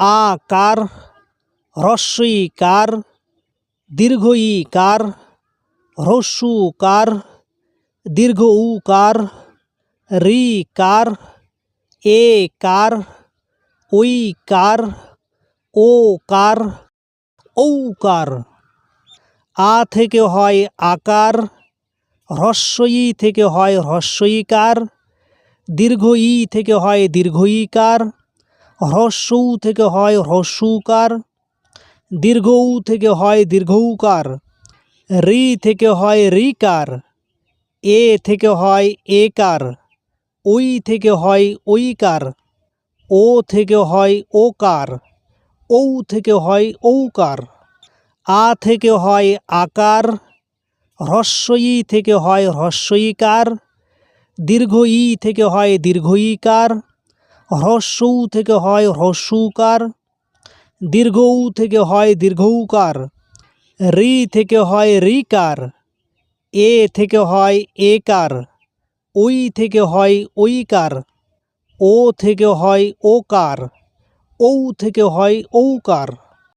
আকার হ্রস্ব ই কার দীর্ঘ ই কার হ্রস্ব কার দীর্ঘ উ কার রি কার এ কার ওই কার ও কার ঔকার। আ থেকে হয় আকার হ্রস্ব ই থেকে হয় হ্রস্ব ইকার দীর্ঘ ই থেকে হয় দীর্ঘ ইকার হ্রস্ব উ থেকে হয় হ্রস্ব উকার দীর্ঘ উ থেকে হয় দীর্ঘ উকার রি থেকে হয় রিকার এ থেকে হয় একার ওই থেকে হয় ঐকার ও থেকে হয় ওকার ঔ থেকে হয় ঔকার আ থেকে হয় আকার হ্রস্ব ই থেকে হয় হ্রস্ব ইকার দীর্ঘ ই থেকে হয় দীর্ঘ ইকার হ্রস্ব উ থেকে হয় হ্রস্ব উকার দীর্ঘ উ থেকে হয় দীর্ঘ উকার রি থেকে হয় রিকার, এ থেকে হয় একার ওই থেকে হয় ঐকার ও থেকে হয় ওকার ও থেকে হয় ঔকার।